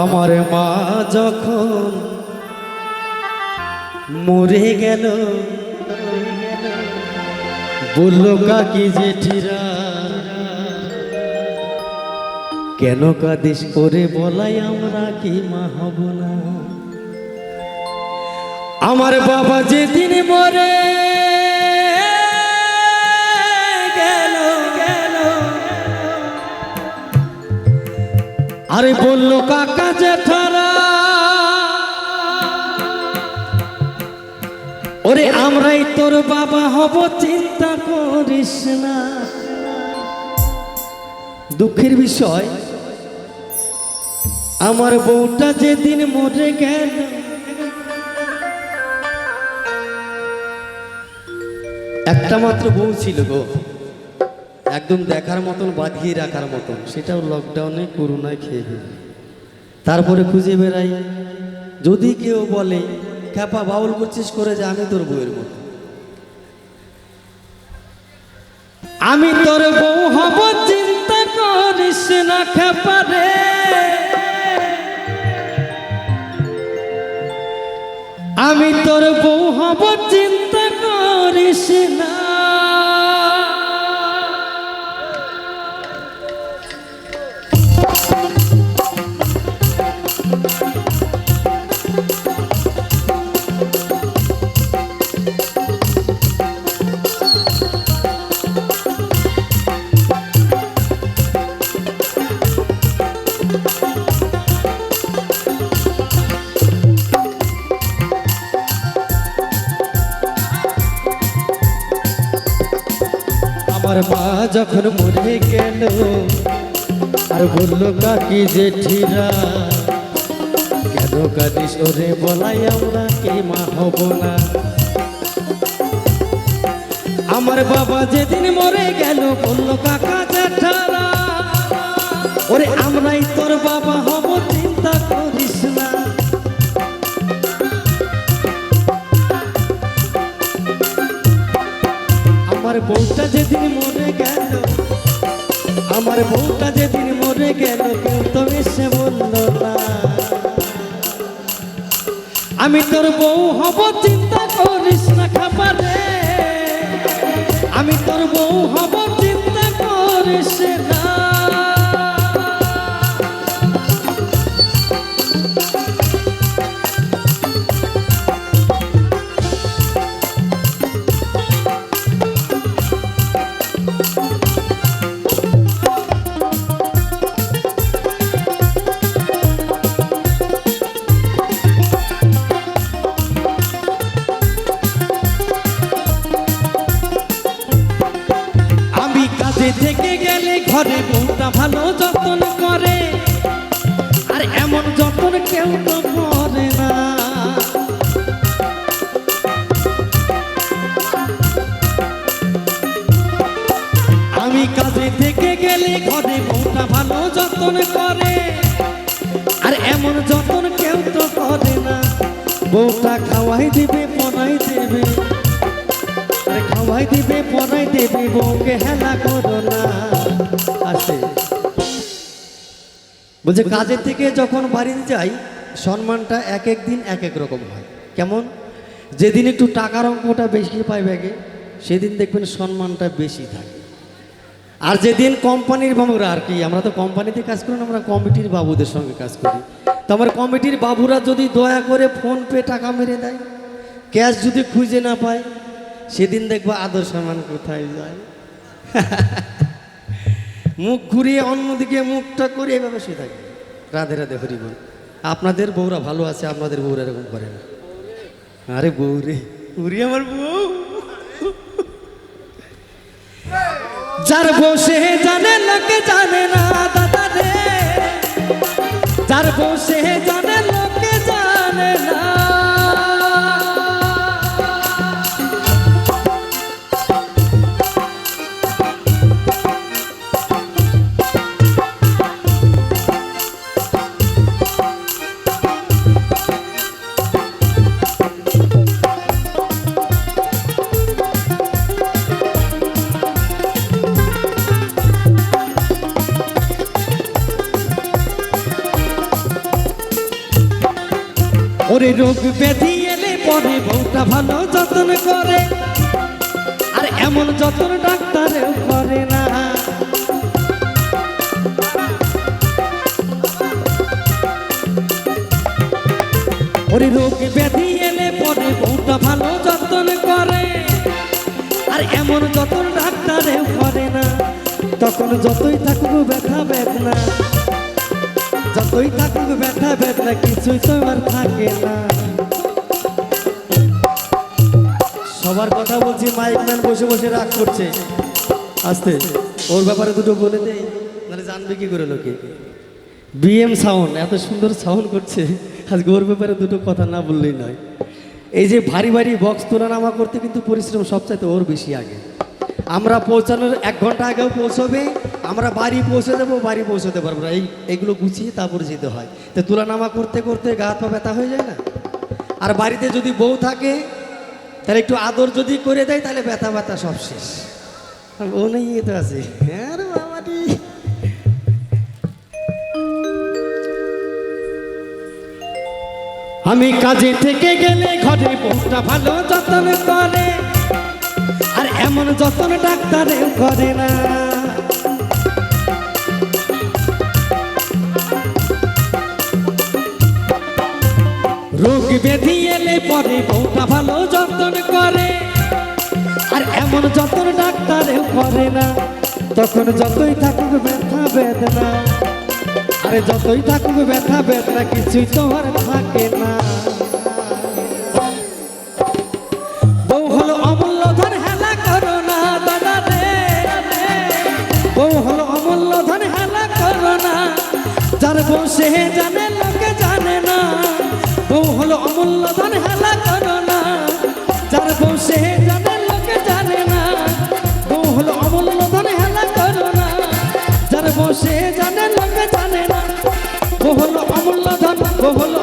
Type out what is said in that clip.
আমার মা যখন মরে গেল, বলল, কাকি জেঠিরা, কেন কাদিস করে বলাই আমরা কি মা হব না? আমার বাবা যেদিন মরে আরে বলল, কাকা জেঠারা। ওরে, আমরাই তোর বাবা হব, চিন্তা করিস না। দুঃখের বিষয়, আমার বউটা যেদিন মরে গেল, একটা মাত্র বউ ছিল গো। একদম দেখার মতন, বাঁধিয়ে রাখার মতন। সেটাও লকডাউনে করোনায় খেয়ে তারপরে খুঁজে বেড়াই। যদি কেউ বলে, খ্যাপা, বাউল করছিস করে যে, আমি তোর বউয়ের মতো। আমি তোর বউ হব, চিন্তা করিস না, খ্যাপা রে। আমি তোর বউ হব, চিন্তা করিস না। আমার মা যখন মরে গেল, আর বলল, কাকি জেঠিরা, কেন কাঁদিস ওরে বলাই আমরা কে মা হব না? আমার বাবা যেদিন মরে গেল, বলল, কাকা জেঠারা, ওরে আমরাই তোর বাবা হব আমার বউটা যেদিন মরে গেল, আমার বউটা যেদিন মরে গেল তুমি সে বলল না। আমি তোর বউ হব, চিন্তা করিস না খাবারে। কাজে থেকে গেলে ঘরে বউটা ভালো যত্ন করে। আর এমন যত্ন কেউ তো করে না। আমি কাজে থেকে গেলে ঘরে বউটা ভালো যত্ন করে। আর এমন যত্ন কেউ তো করে না। বউটা খাওয়াই দিবে পনাই খাওয়াই দিবে পনাই দেবে বউকে হেলা করো না। আসে বলছে কাজের থেকে যখন বাড়িতে যাই সম্মানটা এক এক দিন এক এক রকম হয়। কেমন? যেদিন একটু টাকার অঙ্কটা বেশি পাই ব্যাগে সেদিন দেখবেন সম্মানটা বেশি থাকে। আর যেদিন কোম্পানির বাবুরা আর কি আমরা তো কোম্পানিতে কাজ করি না আমরা কমিটির বাবুদের সঙ্গে কাজ করি। তো আমার কমিটির বাবুরা যদি দয়া করে ফোন পে টাকা মেরে দেয় ক্যাশ যদি খুঁজে না পায় সেদিন দেখব আদর সম্মান কোথায় যায়? মুখ ঘুরিয়ে অন্যদিকে মুখটা করে এভাবে শুয়ে থাকে। রাধে রাধে, হরি বল। আপনাদের বউরা ভালো আছে, আপনাদের বউরা এরকম করে না। আরে বউ রে, উরি আমার বউ। যার বসে জানে লোকে জানে না দাদা রে। যার বসে জানে ওরে রোগ ব্যাধি এলে পরে বউটা ভালো যত্ন করে। আর এমন যত্ন ডাক্তারেও করে না। ওরে রোগ ব্যাধি এলে পরে বউটা ভালো যত্ন করে। আর এমন যত্ন ডাক্তারেও করে না। তখন যতই থাকুক ব্যথা বেদনা। যতই থাকুক ব্যথা বেদনা কিছুই তো আর থাকে না। সবার কথা বলছি, মাইক ম্যান বসে বসে রাগ করছে। আস্তে, ওর ব্যাপারে দুটো বলে দেই মানে জানবে কি করে লোকে। বিএম সাউন্ড এত সুন্দর সাউন্ড করছে। আজকে ওর ব্যাপারে দুটো কথা না বললেই নয়। এই যে ভারী ভারী বক্স তোলা নামা করতে কিন্তু পরিশ্রম সবচাইতে ওর বেশি আগে। আমরা পৌঁছানোর এক ঘণ্টা আগেও পৌঁছবে, আমরা বাড়ি পৌঁছে দেবো, বাড়ি পৌঁছতে পারব না। এই এগুলো গুছিয়ে তারপরে যেতে হয়। তো তুলানামা করতে করতে গা হাত পা ব্যথা হয়ে যায় না? আর বাড়িতে যদি বউ থাকে, তাহলে একটু আদর যদি করে দেয়, তাহলে ব্যথা ব্যথা সব শেষ। বউ নেই তো আছে। হ্যাঁ আমি কাজে থেকে গেলে ঘরে বউটা ভালো, যত্ন করে আর এমন যত্ন ডাক্তারে করে না। রোগ ব্যাধি এলে পরে বউটা ভালো যত্ন করে। আর এমন যত্ন ডাক্তারে করে না। তখন যতই থাকুক ব্যথা বেদনা। আরে যতই থাকুক ব্যথা বেদনা, কিছুই তো আর থাকে না। হলো অমূল্য ধন হেলা করো না যার বউ সে জানে, লোকে জানে না। বউ হলো অমূল্য ধন হেলা করো না যার বউ সে জানে, লোকে জানে না। বউ হলো অমূল্য ধন হেলা করো না যার বউ সে জানে, লোকে জানে না। বউ হলো অমূল্য ধন, বউ হলো